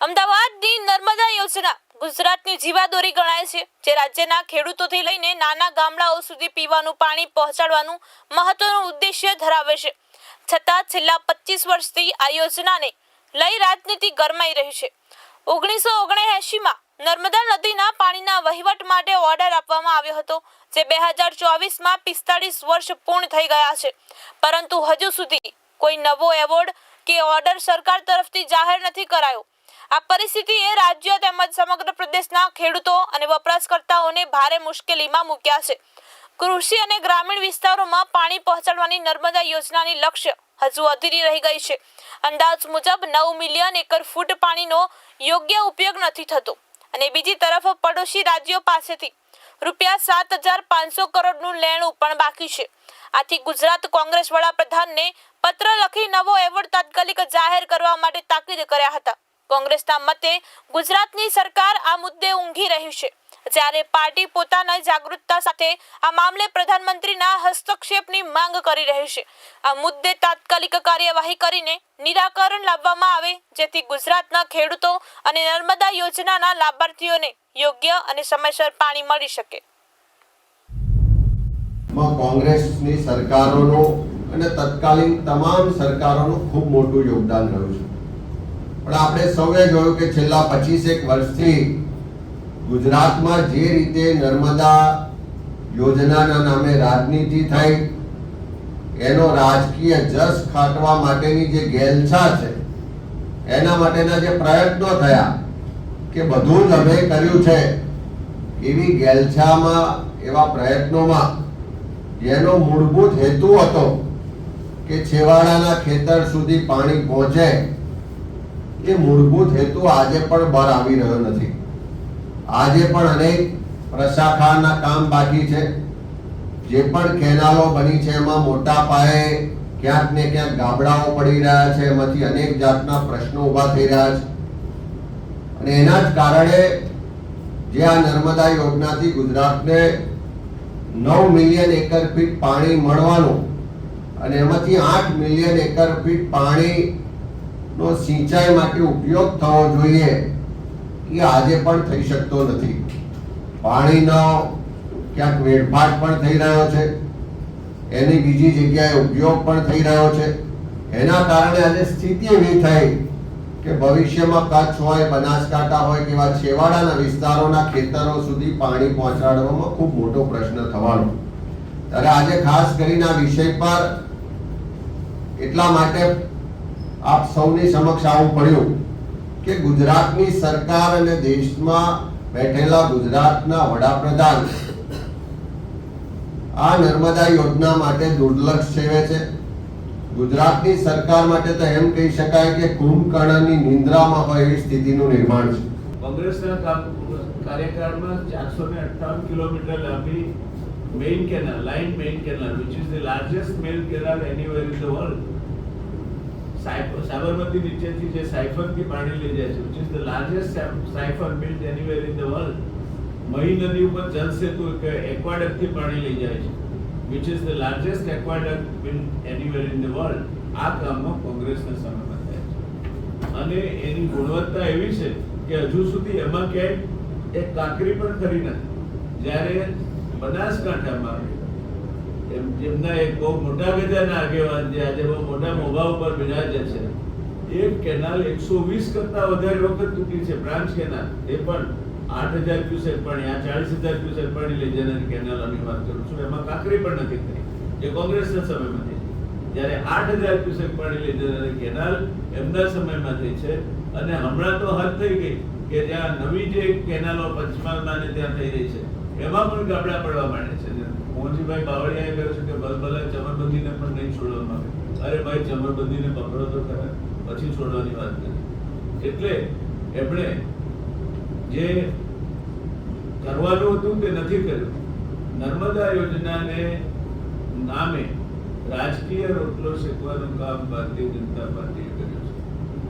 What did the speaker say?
અમદાવાદની નર્મદા યોજના ગુજરાતની જીવાદોરી ગણાય છે, જે રાજ્યના ખેડૂતોથી લઈને નાના ગામડાઓ સુધી પીવાનું પાણી પહોંચાડવાનું મહત્વનું ઉદ્દેશ્ય ધરાવે છે. છતાં છેલ્લા પચીસ વર્ષથી આ યોજનાને લઈ રાજનીતિ ગરમાઈ રહી છે. ઓગણીસો ઓગણએંશીમાં નર્મદા નદીના પાણીના વહીવટ માટે ઓર્ડર આપવામાં આવ્યો હતો, જે બે હજાર ચોવીસમાં પિસ્તાળીસ વર્ષ પૂર્ણ થઈ ગયા છે. પરંતુ હજુ સુધી કોઈ નવો એવોર્ડ કે ઓર્ડર સરકાર તરફથી જાહેર નથી કરાયો. આ પરિસ્થિતિએ રાજ્ય તેમજ સમગ્ર પ્રદેશના ખેડૂતો અને વપરાશકર્તાઓને ભારે મુશ્કેલીમાં મૂક્યા છે. કૃષિ અને ગ્રામીણ વિસ્તારોમાં પાણી પહોંચાડવાની નર્મદા યોજનાની લક્ષ્ય હજુ અધૂરી રહી ગઈ છે. અંદાજ મુજબ નવ મિલિયન એકર ફૂટ પાણીનો યોગ્ય ઉપયોગ નથી થતો. અને બીજી તરફ પડોશી રાજ્યો પાસેથી રૂપિયા સાત હજાર પાંચસો કરોડનું લેણું પણ બાકી છે. આથી ગુજરાત કોંગ્રેસ વડાપ્રધાનને પત્ર લખી નવો એવોર્ડ તાત્કાલિક જાહેર કરવા માટે તાકીદ કર્યા હતા. કોંગ્રેસના મતે ગુજરાતની સરકાર આ મુદ્દે ઊંઘી રહ્યું છે. જ્યારે પાર્ટી પોતાના જાગૃતતા સાથે આ મામલે પ્રધાનમંત્રીના હસ્તક્ષેપની માંગ કરી રહી છે. આ મુદ્દે તાત્કાલિક કાર્યવાહી કરીને નિરાકરણ લાવવામાં આવે, જેથી ગુજરાતના ખેડૂતો અને નર્મદા યોજનાના લાભાર્થીઓને યોગ્ય અને સમયસર પાણી મળી શકે. કોંગ્રેસની સરકારોનો અને તત્કાલીન તમામ સરકારોનું ખૂબ મોટું યોગદાન રહ્યું છે. પણ આપણે સૌએ જોયું કે છેલ્લા પચીસેક વર્ષથી ગુજરાતમાં જે રીતે નર્મદા યોજનાના નામે રાજનીતિ થઈ, એનો રાજકીય જસ ખાટવા માટેની જે ગેલછા છે, એના માટેના જે પ્રયત્નો થયા કે બધું જ અમે કર્યું છે, એવી ગેલછામાં, એવા પ્રયત્નોમાં જેનો મૂળભૂત હેતુ હતો કે છેવાડાના ખેતર સુધી પાણી પહોંચે એ મૂળભૂત હેતુ આજે પણ બહાર આવી રહ્યો નથી. આજે પણ અનેક પ્રશાખાના કામ બાકી છે. જે પણ કેનાલો બની છે, એમાં મોટા પાયે ક્યાંક ને ક્યાંક ગાબડાઓ પડી રહ્યા છે. એમાંથી અનેક જાતના પ્રશ્નો ઊભા થઈ રહ્યા છે. અને એના જ કારણે જે આ નર્મદા યોજનાથી ગુજરાતને નવ મિલિયન એકર ફીટ પાણી મળવાનું અને એમાંથી આઠ મિલિયન એકર ફીટ પાણી નો સિંચાઈ માટે ઉપયોગ થવો જોઈએ એ આજે પણ થઈ શકતો નથી. પાણીનો ક્યાંક વેડફાટ પણ થઈ રહ્યો છે. એની બીજી જગ્યાએ ઉપયોગ પણ થઈ રહ્યો છે. એના કારણે આજે સ્થિતિ એવી થઈ કે ભવિષ્યમાં કચ્છ હોય, બનાસકાંઠા હોય કેવા છેવાડાના વિસ્તારોના ખેતરો સુધી પાણી પહોંચાડવામાં ખૂબ મોટો પ્રશ્ન થવાનો. ત્યારે આજે ખાસ કરીને આ વિષય પર એટલા માટે આપ સૌની સમક્ષ આવવું પડ્યું કે ગુજરાતની સરકાર અને દેશમાં બેઠેલા ગુજરાતના વડાપ્રધાન આ નર્મદા યોજના માટે દુર્લક્ષ સેવે છે. ગુજરાતની સરકાર માટે તો એમ કહી શકાય કે કુંભકર્ણની નિંદ્રામાં હોય એવી સ્થિતિનું નિર્માણ છે. કોંગ્રેસના કાર્યકાળમાં ચારસો ને અઠ્ઠાવન કિલોમીટર લાંબી main canal, line main canal which is the largest main canal anywhere in the world Sabarmati નીચેથી જે સાયફનથી પાણી લઈ જાય છે which is the largest siphon built anywhere in the world Mahi નદી ઉપર જલસેતુ એક એક્વાડકથી પાણી લઈ જાય છે which is the largest aqueduct built anywhere in the world આ કામમાં કોંગ્રેસના સમયમાં થાય છે. અને એની ગુણવત્તા એવી છે કે હજુ સુધી એમાં ક્યાંય એક કાંકરી પણ ખરી નથી. જ્યારે બનાસકાંઠામાં જેમના એક બહુ મોટા ગજાના આગેવાન જે આજે બહુ મોટા મોભા ઉપર બિરાજે છે. એક કેનાલ એકસો વીસ કરતા વધારે વખત તૂટી છે, બ્રાન્ચ કેનાલ. એ પણ આઠ હજાર ક્યુસેક પાણી, આ ચાલીસ હજાર ક્યુસેક પાણી લઈ જનારી કેનાલોની વાત કરું છું. એમાં કાંકરી પણ નથી થઈ. જે કોંગ્રેસના સમયમાં થઈ. જ્યારે આઠ હજાર ક્યુસેક પાણી લઈ જનારી કેનાલ એમના સમયમાં થઈ છે. અને હમણાં તો હદ થઈ ગઈ. કે ત્યાં નવી જે કેનાલો પંચમહાલમાં ને ત્યાં થઈ રહી છે. એમાં પણ ગાબડા પડવા માંડે છે. મોહનજીભાઈ બાવળિયાએ કહ્યું છે કે બલબલા ચમરબંધીને પણ નહીં છોડવામાં આવે અરે ભાઈ, ચમરબંધીને પકડો તો ખરા. પછી છોડવાની વાત કરી. એટલે એમણે જે કરવાનું હતું તે નથી કર્યું. નર્મદા યોજનાને નામે રાજકીય રોટલો શેકવાનું કામ ભારતીય જનતા પાર્ટીએ કર્યું